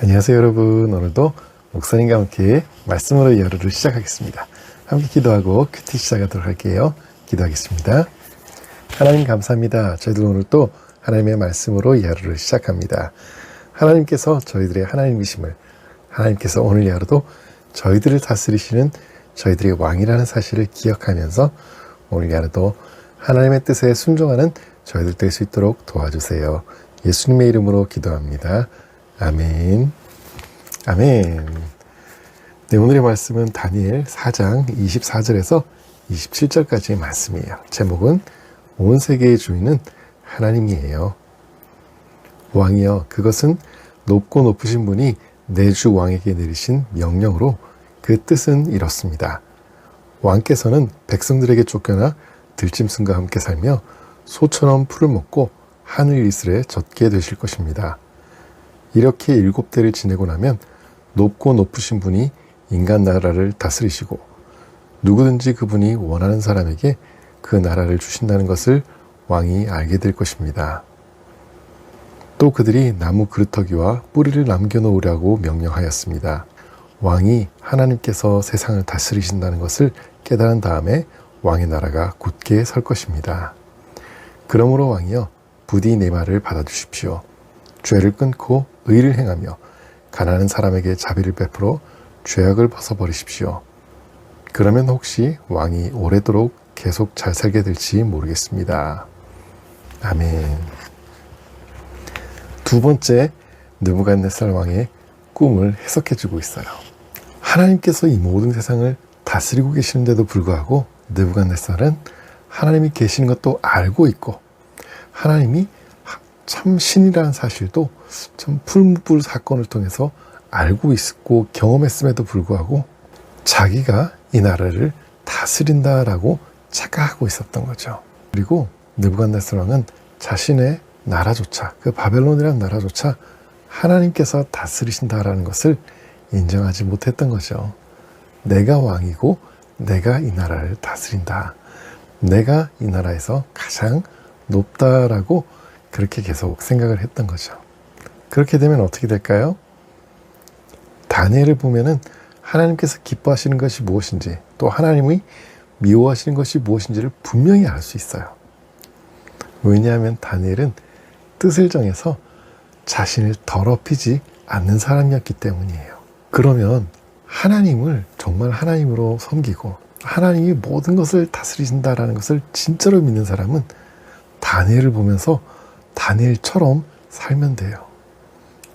안녕하세요 여러분. 오늘도 목사님과 함께 말씀으로 열흘을 시작하겠습니다. 함께 기도하고 큐티 시작하도록 할게요. 기도하겠습니다. 하나님 감사합니다. 저희들 오늘 또 하나님의 말씀으로 열흘을 시작합니다. 하나님께서 저희들의 하나님이심을 하나님께서 오늘 하루도 저희들을 다스리시는 저희들의 왕이라는 사실을 기억하면서 오늘 하루도 하나님의 뜻에 순종하는 저희들 될 수 있도록 도와주세요. 예수님의 이름으로 기도합니다. 아멘. 아멘. 네, 오늘의 말씀은 다니엘 4장 24절에서 27절까지의 말씀이에요. 제목은 온 세계의 주인은 하나님이에요. 왕이여, 그것은 높고 높으신 분이 내주 왕에게 내리신 명령으로 그 뜻은 이렇습니다. 왕께서는 백성들에게 쫓겨나 들짐승과 함께 살며 소처럼 풀을 먹고 하늘 이슬에 젖게 되실 것입니다. 이렇게 일곱 대를 지내고 나면 높고 높으신 분이 인간 나라를 다스리시고 누구든지 그분이 원하는 사람에게 그 나라를 주신다는 것을 왕이 알게 될 것입니다. 또 그들이 나무 그루터기와 뿌리를 남겨놓으라고 명령하였습니다. 왕이 하나님께서 세상을 다스리신다는 것을 깨달은 다음에 왕의 나라가 굳게 설 것입니다. 그러므로 왕이여 부디 내 말을 받아주십시오. 죄를 끊고 의를 행하며 가난한 사람에게 자비를 베풀어 죄악을 벗어버리십시오. 그러면 혹시 왕이 오래도록 계속 잘 살게 될지 모르겠습니다. 아멘. 두 번째 느부갓네살 왕의 꿈을 해석해 주고 있어요. 하나님께서 이 모든 세상을 다스리고 계시는데도 불구하고 느부갓네살은 하나님이 계시는 것도 알고 있고 하나님이 참 신이라는 사실도 참 풀무불 사건을 통해서 알고 있고 경험했음에도 불구하고 자기가 이 나라를 다스린다라고 착각하고 있었던 거죠. 그리고 느부갓네살 왕은 자신의 나라조차 그 바벨론이라는 나라조차 하나님께서 다스리신다라는 것을 인정하지 못했던 거죠. 내가 왕이고 내가 이 나라를 다스린다. 내가 이 나라에서 가장 높다라고 그렇게 계속 생각을 했던 거죠. 그렇게 되면 어떻게 될까요? 다니엘을 보면은 하나님께서 기뻐하시는 것이 무엇인지 또 하나님이 미워하시는 것이 무엇인지를 분명히 알 수 있어요. 왜냐하면 다니엘은 뜻을 정해서 자신을 더럽히지 않는 사람이었기 때문이에요. 그러면 하나님을 정말 하나님으로 섬기고 하나님이 모든 것을 다스리신다라는 것을 진짜로 믿는 사람은 다니엘을 보면서 다니엘처럼 살면 돼요.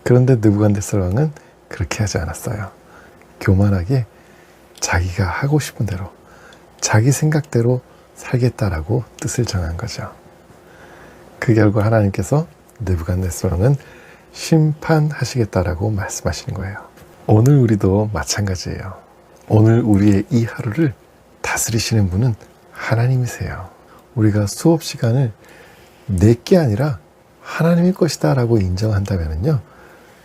그런데 느부갓네살 왕은 그렇게 하지 않았어요. 교만하게 자기가 하고 싶은 대로 자기 생각대로 살겠다라고 뜻을 정한 거죠. 그 결과 하나님께서 느부갓네살 왕은 심판하시겠다라고 말씀하시는 거예요. 오늘 우리도 마찬가지예요. 오늘 우리의 이 하루를 다스리시는 분은 하나님이세요. 우리가 수업 시간을 내게 아니라 하나님의 것이다 라고 인정한다면요.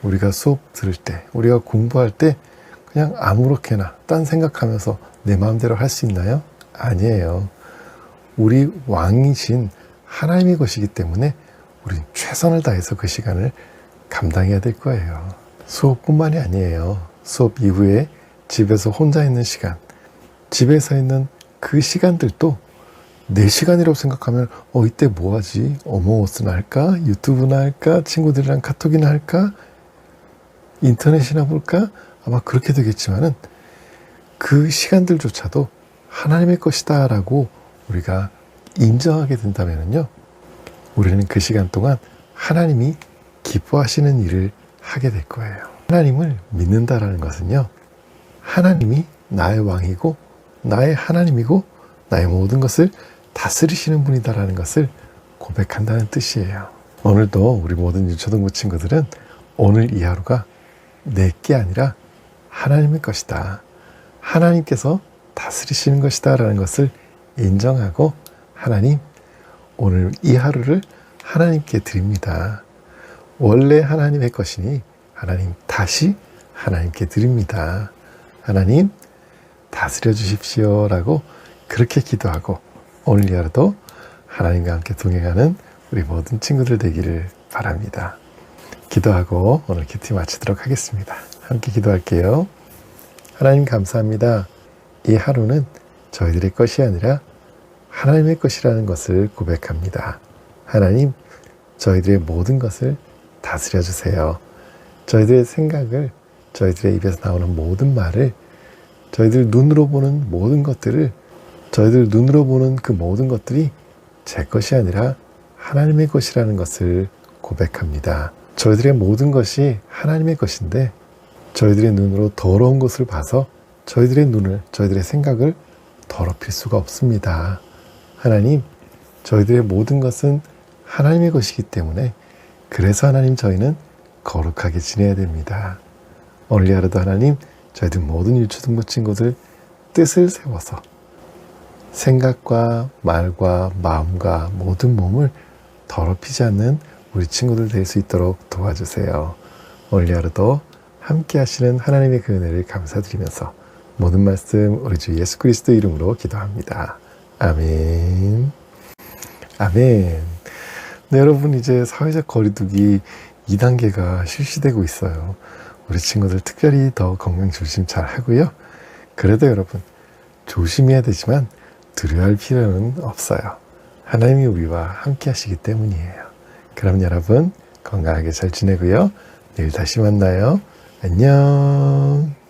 우리가 수업 들을 때, 우리가 공부할 때 그냥 아무렇게나 딴 생각하면서 내 마음대로 할 수 있나요? 아니에요. 우리 왕이신 하나님의 것이기 때문에 우린 최선을 다해서 그 시간을 감당해야 될 거예요. 수업뿐만이 아니에요. 수업 이후에 집에서 혼자 있는 시간, 집에서 있는 그 시간들도 내 시간이라고 생각하면 어 이때 뭐 하지? 어몽어스나 할까? 유튜브나 할까? 친구들이랑 카톡이나 할까? 인터넷이나 볼까? 아마 그렇게 되겠지만은 그 시간들조차도 하나님의 것이다라고 우리가 인정하게 된다면요. 우리는 그 시간 동안 하나님이 기뻐하시는 일을 하게 될 거예요. 하나님을 믿는다라는 것은요. 하나님이 나의 왕이고 나의 하나님이고 나의 모든 것을 다스리시는 분이다라는 것을 고백한다는 뜻이에요. 오늘도 우리 모든 유초등부 친구들은 오늘 이 하루가 내게 아니라 하나님의 것이다. 하나님께서 다스리시는 것이다 라는 것을 인정하고 하나님 오늘 이 하루를 하나님께 드립니다. 원래 하나님의 것이니 하나님 다시 하나님께 드립니다. 하나님 다스려 주십시오 라고 그렇게 기도하고 오늘 이 하루도 하나님과 함께 동행하는 우리 모든 친구들 되기를 바랍니다. 기도하고 오늘 큐티 마치도록 하겠습니다. 함께 기도할게요. 하나님 감사합니다. 이 하루는 저희들의 것이 아니라 하나님의 것이라는 것을 고백합니다. 하나님, 저희들의 모든 것을 다스려 주세요. 저희들의 생각을, 저희들의 입에서 나오는 모든 말을, 저희들 눈으로 보는 모든 것들을, 저희들 눈으로 보는 그 모든 것들이 제 것이 아니라 하나님의 것이라는 것을 고백합니다. 저희들의 모든 것이 하나님의 것인데, 저희들의 눈으로 더러운 것을 봐서 저희들의 눈을, 저희들의 생각을 더럽힐 수가 없습니다. 하나님, 저희들의 모든 것은 하나님의 것이기 때문에 그래서 하나님 저희는 거룩하게 지내야 됩니다. 오늘 하루도 하나님, 저희들 모든 일초등부 친구들 뜻을 세워서 생각과 말과 마음과 모든 몸을 더럽히지 않는 우리 친구들 될 수 있도록 도와주세요. 오늘 하루도 함께 하시는 하나님의 그 은혜를 감사드리면서 모든 말씀 우리 주 예수 그리스도 이름으로 기도합니다. 아멘. 아멘. 네, 여러분 이제 사회적 거리두기 2단계가 실시되고 있어요. 우리 친구들 특별히 더 건강 조심 잘 하고요. 그래도 여러분 조심해야 되지만 두려워할 필요는 없어요. 하나님이 우리와 함께 하시기 때문이에요. 그럼 여러분 건강하게 잘 지내고요. 내일 다시 만나요. 안녕.